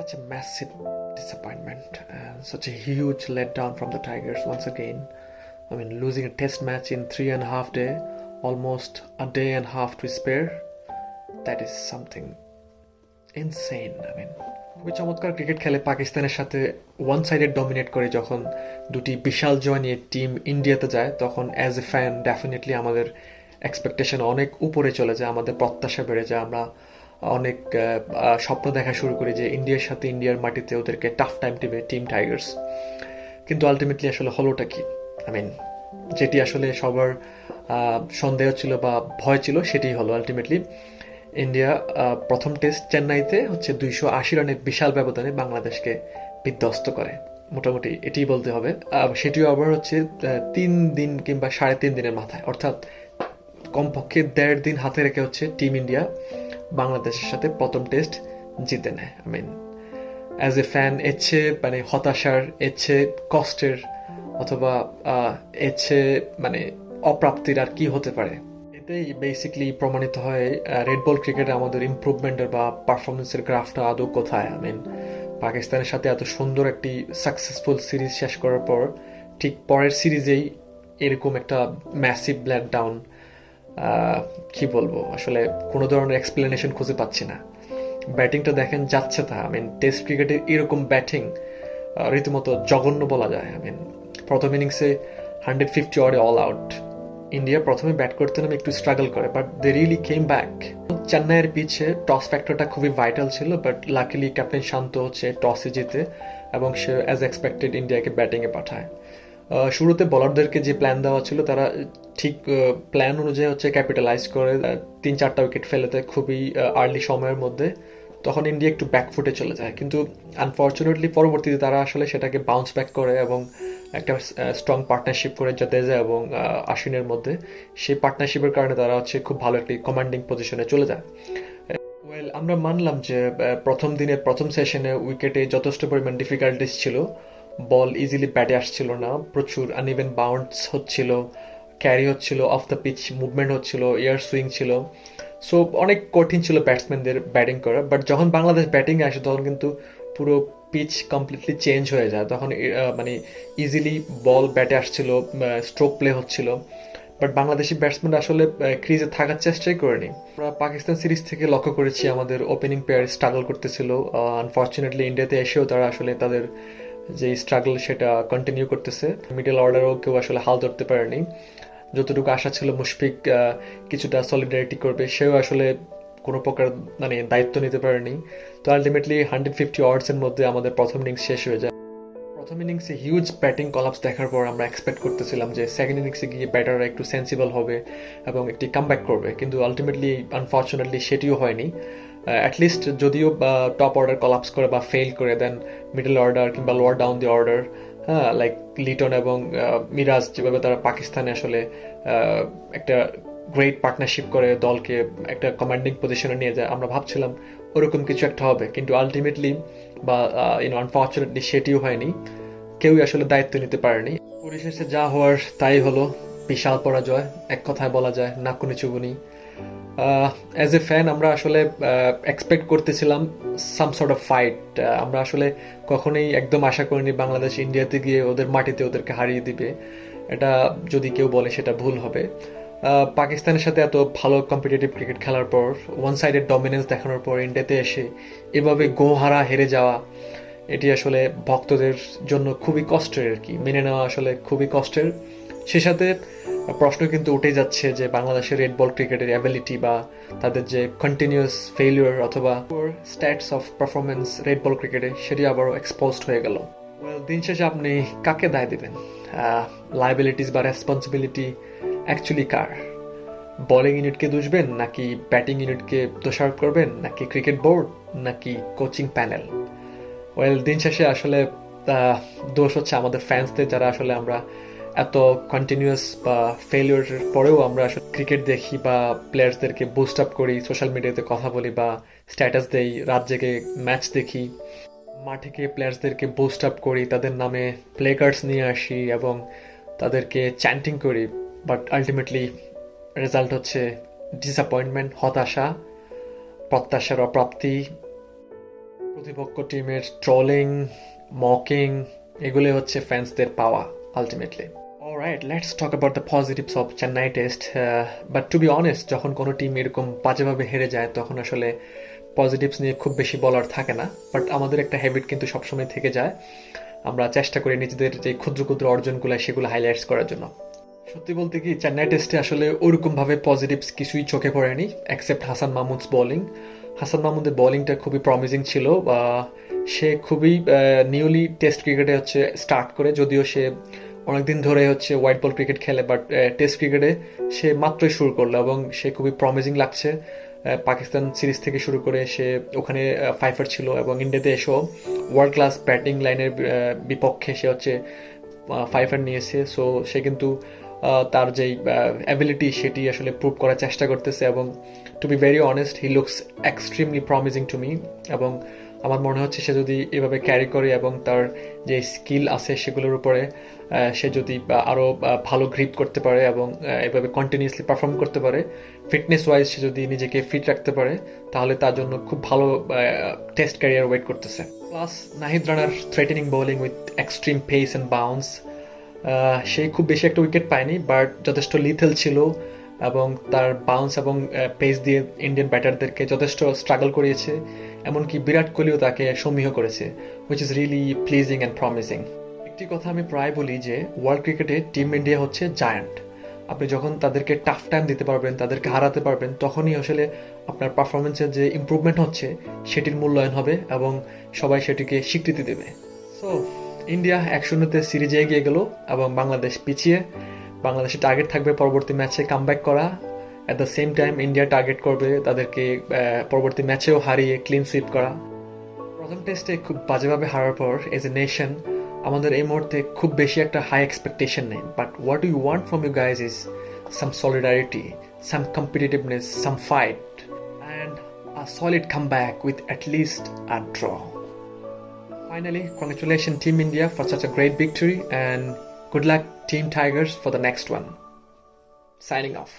such a massive disappointment and such a huge letdown from the Tigers once again. I mean, losing a test match in three and a half day, almost a day and a half to spare, that is something insane. I mean, খুবই চমৎকার cricket খেলে পাকিস্তানের সাথে one sided dominate করে যখন দুটি বিশাল জয় team ইন্ডিয়াতে যায় তখন অ্যাজ এ ফ্যান ডেফিনেটলি আমাদের এক্সপেকটেশন অনেক উপরে চলে যায় আমাদের প্রত্যাশা বেড়ে যায় আমরা অনেক স্বপ্ন দেখা শুরু করি যে ইন্ডিয়ার সাথে ইন্ডিয়ার মাটিতে ওদেরকে টাফ টাইম টিমে টিম টাইগার্স কিন্তু আলটিমেটলি আসলে হলোটা কি? আই মিন যেটি আসলে সবার সন্দেহ ছিল বা ভয় ছিল সেটি হলো আলটিমেটলি ইন্ডিয়া প্রথম টেস্ট চেন্নাইতে হচ্ছে দুইশো আশি রানের বিশাল ব্যবধানে বাংলাদেশকে বিধ্বস্ত করে। মোটামুটি এটাই বলতে হবে। সেটিও আবার হচ্ছে তিন দিন কিংবা সাড়ে তিন দিনের মাথায়। অর্থাৎ কমপক্ষে দেড় দিন হাতে রেখে হচ্ছে টিম ইন্ডিয়া বাংলাদেশের সাথে প্রথম টেস্ট জিতে নেয়। I mean as a fan চেয়ে মানে হতাশার চেয়ে কষ্টের অথবা চেয়ে মানে অপ্রাপ্তির আর কি হতে পারে। এতেই বেসিকলি প্রমাণিত হয় রেড বল ক্রিকেটে আমাদের ইমপ্রুভমেন্টের বা পারফরমেন্সের গ্রাফটা আদৌ কোথায়? আই মিন পাকিস্তানের সাথে এত সুন্দর একটি সাকসেসফুল সিরিজ শেষ করার পর, ঠিক পরের সিরিজেই এরকম একটা ম্যাসিভ ব্ল্যাক ডাউন কি বলব? আসলে কোনো ধরনের এক্সপ্লেনেশন খুঁজে পাচ্ছি না। ব্যাটিংটা দেখেন যাচ্ছে তা। আই মিন টেস্ট ক্রিকেটে এরকম ব্যাটিং রীতিমতো জঘন্য বলা যায়। আই মিন প্রথম ইনিংসে হান্ড্রেড ফিফটি অরে অল আউট ইন্ডিয়া প্রথমে ব্যাট করতে নামে একটু স্ট্রাগল করে but they really came back চেন্নাইয়ের পিছে টস ফ্যাক্টরটা খুবই ভাইটাল ছিল বাট লাকিলি ক্যাপ্টেন শান্ত হচ্ছে টসে জিতে, এবং সে অ্যাজ এক্সপেক্টেড ইন্ডিয়াকে ব্যাটিংয়ে পাঠায়। শুরুতে বলারদেরকে যে প্ল্যান দেওয়া ছিল, তারা ঠিক প্ল্যান অনুযায়ী হচ্ছে ক্যাপিটালাইজ করে তিন চারটা উইকেট ফেলে দেয় খুবই আর্লি সময়ের মধ্যে। তখন ইন্ডিয়া একটু ব্যাকফুটে চলে যায়। কিন্তু আনফর্চুনেটলি পরবর্তীতে তারা আসলে সেটাকে বাউন্স ব্যাক করে এবং একটা স্ট্রং পার্টনারশিপ করে জাদেজা এবং আশ্বিনের মধ্যে। সেই পার্টনারশিপের কারণে তারা হচ্ছে খুব ভালো একটি কমান্ডিং পজিশনে চলে যায়। ওয়েল আমরা মানলাম যে প্রথম দিনে প্রথম সেশনে উইকেটে যথেষ্ট পরিমাণ ডিফিকাল্টিস ছিল। বল ইজিলি ব্যাটে আসছিল না। প্রচুর আনইভেন বাউন্স হচ্ছিল। ক্যারি হচ্ছিল অফ দ্য পিচ মুভমেন্ট হচ্ছিল এয়ার সুইং ছিল। সো অনেক কঠিন ছিল ব্যাটসম্যানদের ব্যাটিং করা বাট যখন বাংলাদেশ ব্যাটিং আসে, তখন কিন্তু পুরো পিচ কমপ্লিটলি চেঞ্জ হয়ে যায়। তখন মানে ইজিলি বল ব্যাটে আসছিল স্ট্রোক প্লে হচ্ছিল। বাট বাংলাদেশি ব্যাটসম্যান আসলে ক্রিজে থাকার চেষ্টাই করেনি। আমরা পাকিস্তান সিরিজ থেকে লক্ষ্য করেছি, আমাদের ওপেনিং প্লেয়ার স্ট্রাগল করতেছিল। আনফর্চুনেটলি ইন্ডিয়াতে এসেও তারা আসলে তাদের যে স্ট্রাগল সেটা কন্টিনিউ করতেছে। মিডল অর্ডারও কেউ আসলে হাল ধরতে পারেনি। যতটুকু আশা ছিল মুশফিক কিছুটা সলিডারিটি করবে, সেও আসলে কোনো প্রকার মানে দায়িত্ব নিতে পারেনি। তো আলটিমেটলি হান্ড্রেড ফিফটি ওয়ার্ডসের মধ্যে আমাদের প্রথম ইনিংস শেষ হয়ে যায়। প্রথম ইনিংসে হিউজ ব্যাটিং কলাপস দেখার পর আমরা এক্সপেক্ট করতেছিলাম যে সেকেন্ড ইনিংসে গিয়ে ব্যাটাররা একটু সেন্সিবল হবে এবং একটি কামব্যাক করবে। কিন্তু আলটিমেটলি আনফর্চুনেটলি সেটিও হয়নি। অ্যাটলিস্ট যদিও টপ অর্ডার কলাপস করে বা ফেল করে দেন মিডল অর্ডার কিংবা লোয়ার ডাউন দি অর্ডার হ্যাঁ লাইক লিটন এবং মিরাজ যেভাবে তারা পাকিস্তানে আসলে একটা গ্রেট পার্টনারশিপ করে দলকে একটা কমান্ডিং পজিশনে নিয়ে যায়, আমরা ভাবছিলাম ওরকম কিছু একটা হবে, কিন্তু আলটিমেটলি বা ইউনো আনফর্চুনেটলি সেটিও হয়নি, কেউই আসলে দায়িত্ব নিতে পারেনি। পরিশেষে যা হওয়ার তাই হলো, বিশাল পরাজয়, এক কথায় বলা যায়, নাকুনি চুবুনি অ্যাজ এ ফ্যান আমরা আসলে এক্সপেক্ট করতেছিলাম সাম সর্ট অফ ফাইট আমরা আসলে কখনোই একদম আশা করিনি বাংলাদেশ ইন্ডিয়াতে গিয়ে ওদের মাটিতে ওদেরকে হারিয়ে দিবে। এটা যদি কেউ বলে, সেটা ভুল হবে। পাকিস্তানের সাথে এত ভালো কম্পিটিটিভ ক্রিকেট খেলার পর ওয়ান সাইডেড ডমিনেন্স দেখানোর পর, ইন্ডিয়াতে এসে এভাবে গোহারা হেরে যাওয়া, এটি আসলে ভক্তদের জন্য খুবই কষ্টের আর কি। মেনে নেওয়া আসলে খুবই কষ্টের। সে সাথে প্রশ্ন কিন্তু উঠে যাচ্ছে যে বাংলাদেশের রেড বল ক্রিকেটের অ্যাবিলিটি বা তাদের যে কন্টিনিউয়াস ফেলিওর অথবা stats of performance red ball ক্রিকেটে সেটি আবারও এক্সপোজড হয়ে গেল। দিন শেষে আপনি কাকে দায় দেবেন? লাইবিলিটিস বা রেসপন্সিবিলিটি অ্যাকচুয়ালি কার? বোলিং ইউনিটকে দুষবেন নাকি ব্যাটিং ইউনিটকে দোষারোপ করবেন? নাকি ক্রিকেট বোর্ড নাকি কোচিং প্যানেল ওয়েল দিন শেষে আসলে দোষ হচ্ছে আমাদের ফ্যান্সদের যারা আসলে আমরা এত কন্টিনিউয়াস বা ফেলিওরের পরেও আমরা আসলে ক্রিকেট দেখি বা প্লেয়ার্সদেরকে বুস্ট আপ করি সোশ্যাল মিডিয়াতে কথা বলি বা স্ট্যাটাস দেই, রাত জেগে ম্যাচ দেখি। মাঠে গিয়ে প্লেয়ার্সদেরকে বুস্ট আপ করি, তাদের নামে প্লে কার্ডস নিয়ে আসি এবং তাদেরকে চ্যান্টিং করি। বাট আলটিমেটলি রেজাল্ট হচ্ছে ডিসঅ্যাপয়েন্টমেন্ট হতাশা, প্রত্যাশার অপ্রাপ্তি, প্রতিপক্ষ টিমের ট্রলিং মকিং এগুলো হচ্ছে ফ্যান্সদের পাওয়া ultimately alright let's talk about the positives of Chennai test but to be honest যখন কোনো টিম এরকম বাজেভাবে হেরে যায়, তখন আসলে পজিটিভস নিয়ে খুব বেশি বলার থাকে না। বাট আমাদের একটা হ্যাবিট কিন্তু সবসময় থেকে যায়। আমরা চেষ্টা করি নিজেদের যে ক্ষুদ্র ক্ষুদ্র অর্জনগুলো, সেগুলো হাইলাইটস করার জন্য। সত্যি বলতে কি চেন্নাই টেস্টে আসলে ওরকমভাবে পজিটিভস কিছুই চোখে পড়েনি অ্যাকসেপ্ট হাসান মাহমুদস বোলিং হাসান মাহমুদের বোলিংটা খুবই প্রমিজিং ছিল। সে খুবই নিউলি টেস্ট ক্রিকেটে হচ্ছে স্টার্ট করে, যদিও সে অনেকদিন ধরে হচ্ছে হোয়াইট বল ক্রিকেট খেলে বাট টেস্ট ক্রিকেটে সে মাত্রই শুরু করল এবং সে খুবই প্রমিজিং লাগছে। পাকিস্তান সিরিজ থেকে শুরু করে সে ওখানে ফাইফার ছিল এবং ইন্ডিয়াতে এসেও ওয়ার্ল্ড ক্লাস ব্যাটিং লাইনের বিপক্ষে সে হচ্ছে ফাইফার নিয়েছে। সো সে কিন্তু তার যেই অ্যাবিলিটি সেটি আসলে প্রুভ করার চেষ্টা করতেছে এবং to be very honest he looks extremely promising to me এবং আমার মনে হচ্ছে সে যদি এভাবে ক্যারি করে এবং তার যে স্কিল আছে সেগুলোর উপরে সে যদি আরও ভালো গ্রিপ করতে পারে এবং এভাবে কন্টিনিউসলি পারফর্ম করতে পারে ফিটনেস ওয়াইজ সে যদি নিজেকে ফিট রাখতে পারে, তাহলে তার জন্য খুব ভালো টেস্ট ক্যারিয়ার ওয়েট করতেছে। Plus Nahid runner threatening bowling with extreme pace and bounce সে খুব বেশি একটা উইকেট পায়নি বাট যথেষ্ট লিথেল ছিল এবং তার বাউন্স এবং পেস দিয়ে ইন্ডিয়ান ব্যাটারদেরকে যথেষ্ট স্ট্রাগল করিয়েছে। এমনকি বিরাট কোহলিও তাকে সমীহ করেছে which is really pleasing and promising একটি কথা আমি প্রায় বলি যে ওয়ার্ল্ড ক্রিকেটে টিম ইন্ডিয়া হচ্ছে জায়ান্ট আপনি যখন তাদেরকে টাফ টাইম দিতে পারবেন, তাদেরকে হারাতে পারবেন, তখনই আসলে আপনার পারফরমেন্সের যে ইম্প্রুভমেন্ট হচ্ছে, সেটির মূল্যায়ন হবে এবং সবাই সেটিকে স্বীকৃতি দেবে। সো ইন্ডিয়া এক শূন্যতে সিরিজে এগিয়ে গেল এবং বাংলাদেশ পিছিয়ে, বাংলাদেশের টার্গেট থাকবে পরবর্তী ম্যাচে কামব্যাক করা at the same time India target করবে তাদেরকে পরবর্তী ম্যাচেও হারিয়ে ক্লিন সুইপ করা প্রথম টেস্টে খুব বাজেভাবে হারার পর এজ এ নেশন আমাদের এই মুহূর্তে খুব বেশি একটা হাই এক্সপেকটেশন নেই but what you want from you guys is some solidarity some competitiveness some fight and a solid come back with at least a draw Finally, congratulations Team India for such a great victory and good luck Team Tigers for the next one. Signing off.